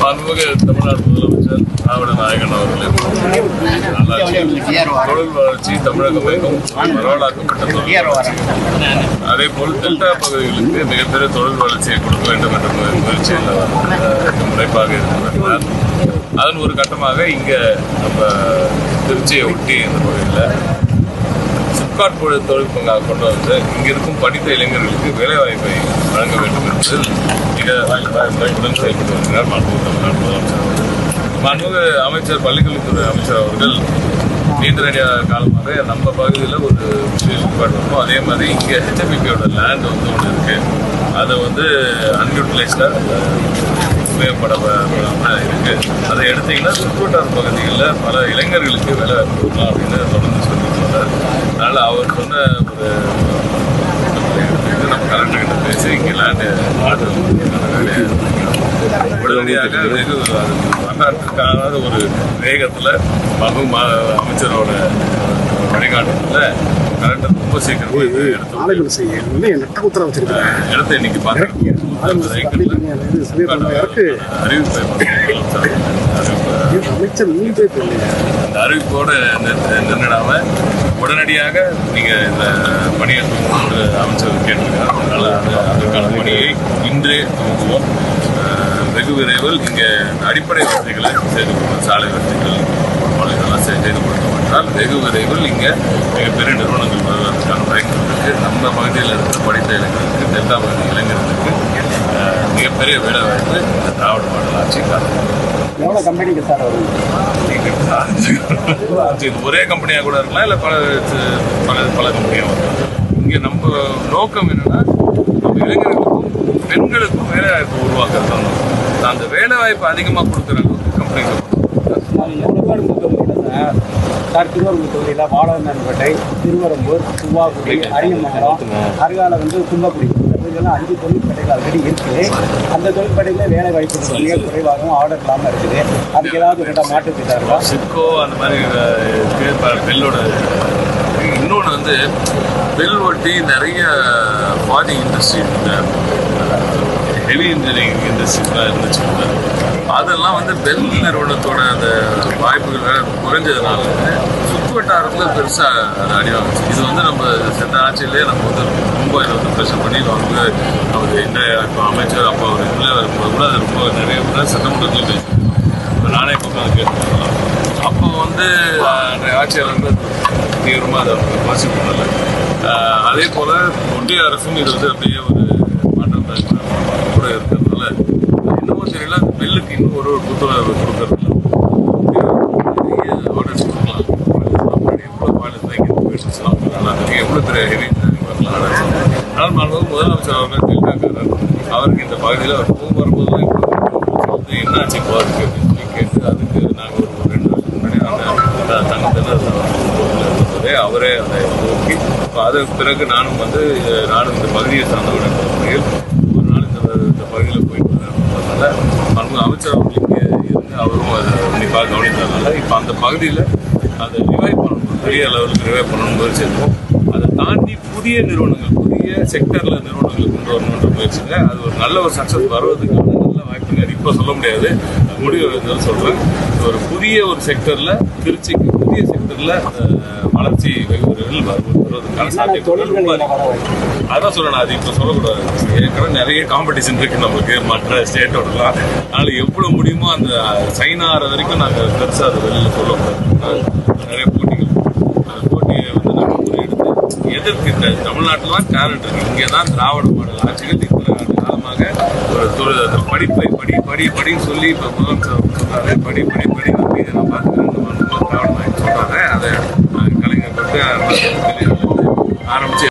மாண்புமிகு தமிழ்நாடு முதலமைச்சர் திராவிட நாயகன் அவர்களின் தொழில் வளர்ச்சி தமிழகம் எங்கும் பரவலாக்கப்பட்ட தொழில் வளர்ச்சி. அதே போல் டெல்டா பகுதிகளுக்கு மிகப்பெரிய தொழில் வளர்ச்சியை கொடுக்க வேண்டும் என்ற முயற்சியில் அவர், முனைப்பாக இருக்கிறார் அதன் ஒரு கட்டமாக இங்கே நம்ம திருச்சியை ஒட்டி இந்த பகுதியில் சிப்காட் தொழில் தொழில் கொண்டு வந்து இங்க இருக்கும் படித்த இளைஞர்களுக்கு வேலைவாய்ப்பை வழங்க வேண்டும் என்பதில் மிக உடன் செயல்பட்டு வருகிறார் மாண்புமிகு தமிழ்நாடு முதலமைச்சர் மாண்புமிகு அமைச்சர் பள்ளிக்கல்வித்துறை அமைச்சர் அவர்கள் நீண்ட காலமாக நம்ம பகுதியில் ஒரு சிப்காட் இருக்கும் அதே மாதிரி இங்கே ஹெச்எம்பிபியோட லேண்ட் வந்து ஒன்று இருக்கு. அதை வந்து அன்யூட்டிலைஸ்டாக உபயோகப்படாமல் இருக்கு. அதை எடுத்தீங்கன்னா சுற்றுவட்டார் பகுதிகளில் பல இளைஞர்களுக்கு வேலை கொடுக்கலாம் அப்படின்னு தொடர்ந்து சொல்லி அதனால அவர் சொன்ன ஒரு எடுத்துக்கிட்டு நம்ம கலெக்டர் கிட்ட பேசி இங்கே லேண்டு வேலையை உடனடியாக வெகு வரலாற்றுக்கான ஒரு வேகத்தில் மகு அமைச்சரோட வழிகாட்டுல கலெக்டர் ரொம்ப சீக்கிரம் ஆலைகள் செய்ய. நட்ட உத்தரவு வச்சிருக்காங்க இடத்தை இன்னைக்கு அமைச்சர் நீ போய் தெரியல அந்த அறிவிப்போடு நின்றுடாம உடனடியாக நீங்க இந்த பணியை அமைச்சர் கேட்டிருக்கார். அதனால அது அதற்கான பணியை இன்றே துவங்குவோம். வெகு விரைவில் இங்க அடிப்படை வசதிகளை செய்து கொடுக்கும் சாலை வசதிகள் போல இதெல்லாம் செய்- செய்து கொடுத்தோம் என்றால் வெகு விரைவில் இங்க மிகப்பெரிய நிறுவனங்கள் வருவதற்கான வாய்ப்பு இருக்கு. நம்ம பகுதியில் இருக்கிற படித்த இளைஞர்களுக்கு டெல்டா பகுதி இளைஞர்களுக்கு மிகப்பெரிய வேலை வாய்ப்பு இந்த திராவிட மாடல் ஆட்சி எவ்வளோ கம்பெனிக்கு சார் வரும் இது ஒரே கம்பெனியாக கூட இருக்கலாம் இல்லை பல பல பல கம்பெனியாக வரலாம் இங்கே நம்ம நோக்கம் என்னன்னா நம்ம இளைஞர்களுக்கும் பெண்களுக்கும் வேலை வாய்ப்பு உருவாக்குறது தான் நோக்கம். அந்த வேலை வாய்ப்பு அதிகமாக கொடுக்குற அளவுக்கு கம்பெனிகள் முழுக்காடு தொகுதியில் சார் சார் திருவரம்பூர் தொகுதியில் வாழவந்தான்பேட்டை திருவரம்பூர் துவாக்குடி அரியமங்கலம் அருகால வந்து கும்பக்குடி இதெல்லாம் அஞ்சு தொழிற்பேட்டைகள் ஆல்ரெடி இருக்குது அந்த தொழிற்பேட்டையில் வேலை வாய்ப்பு மிக குறைவாகவும் ஆர்டர் இல்லாமல் இருக்குது அதுக்கு ஏதாவது கிட்ட மாட்டு திட்டம் இருக்கா சிப்கோ அந்த மாதிரி இருக்கு. பெல்லோட இன்னொன்று வந்து பெல் ஒட்டி நிறைய ஃபாரின் இண்டஸ்ட்ரி ஹெவி இன்ஜினியரிங் இண்டஸ்ட்ரீஸ்லாம் இருந்துச்சு அதெல்லாம் வந்து பெல் நிறுவனத்தோட அந்த வாய்ப்புகள் வேற குறைஞ்சதுனால சுற்று வட்டாரத்தில் பெருசாக அடி வாங்குச்சு இது வந்து நம்ம சென்ற ஆட்சியிலே நம்ம வந்து ரொம்ப இதை வந்து ப்ரெஷர் பண்ணி வந்து அவர் என்ன இப்போ அமைச்சர் அப்போ அவர் உள்ளே வரும்போது கூட அது ரொம்ப நிறைய கூட சட்டமன்றத்தில் பேசி இப்போ நானே இப்போ உட்காந்து கேட்டுருக்கலாம் அப்போ வந்து அன்றைய ஆட்சியாளர் வந்து தீவிரமாக அதை அவங்க பண்ணலை அதே போல் ஒன்றிய அரசும் இது வந்து அப்படியே ஒரு இன்னும் புத்துணர்வு கொடுக்கறது நிறைய ஆர்டர்ஸ் கொடுக்கலாம் எவ்வளோ தெரியும் பெரிய ஹெவி ஆனால் மாண்பு முதலமைச்சர் அவர்கள் டெல்டாக்காரர் அவருக்கு இந்த பகுதியில் அவர் போகும்போதெல்லாம் வரும்போது வந்து என்னாச்சு இப்போ அப்படின்னு சொல்லி கேட்டு அதுக்கு நாங்கள் ஒரு ரெண்டு வருஷம் முன்னாடி அவரே அதை நோக்கி. இப்போ அதற்கு பிறகு நானும் வந்து நானும் இந்த பகுதியை சார்ந்தவர்கள் என்ற முறையில் ஒரு நாள் இந்த இந்த பகுதியில் போயிட்டு வரேன் அதனால அமைச்சர் அவர்கள் இங்கே இருந்து அவரும் அதை உன்னிப்பாக கவனித்ததுனால இப்போ அந்த பகுதியில் அதை ரிவைவ் பண்ணணும். பெரிய லெவலுக்கு ரிவைவ் பண்ணணும் முயற்சி இருக்கும் அதை தாண்டி புதிய நிறுவனங்கள் புதிய செக்டரில் நிறுவனங்கள் கொண்டு வரணுன்ற முயற்சியில் அது ஒரு நல்ல ஒரு சக்ஸஸ் வருவதற்கான நல்ல வாய்ப்புகள் இப்போ சொல்ல முடியாது. முடிவு சொல்கிறேன் ஒரு புதிய ஒரு செக்டரில் திருச்சிக்கு புதிய செக்டரில் வளர்ச்சி அதிகம். அதான் சொல்றேன் அது இப்போ சொல்லக்கூடாது. ஏற்கனவே நிறைய காம்படிஷன் இருக்கு நமக்கு மற்ற ஸ்டேட்டோடலாம் அதனால எவ்வளவு முடியுமோ அந்த சைன் ஆகிற வரைக்கும் நாங்கள் பெருசாக அதை வெளியில் சொல்லக்கூடாது நிறைய போட்டிகள் அந்த போட்டியை வந்து நம்ம முன்னெடுத்து எதிர்க்கு இந்த தமிழ்நாட்டிலாம் டேலண்ட் இருக்கு. இங்கே தான் திராவிட மாடல் ஆட்சிகள் இத்தனை காலமாக ஒரு தொழில் அந்த படிப்பை படி படி படின்னு சொல்லி இப்போ முதலமைச்சர் சொன்னாரு. படி படி படி நம்பி இதை நான் பார்த்துக்கிறேன் திராவிட சொல்றாரு அதை Adam Tiff.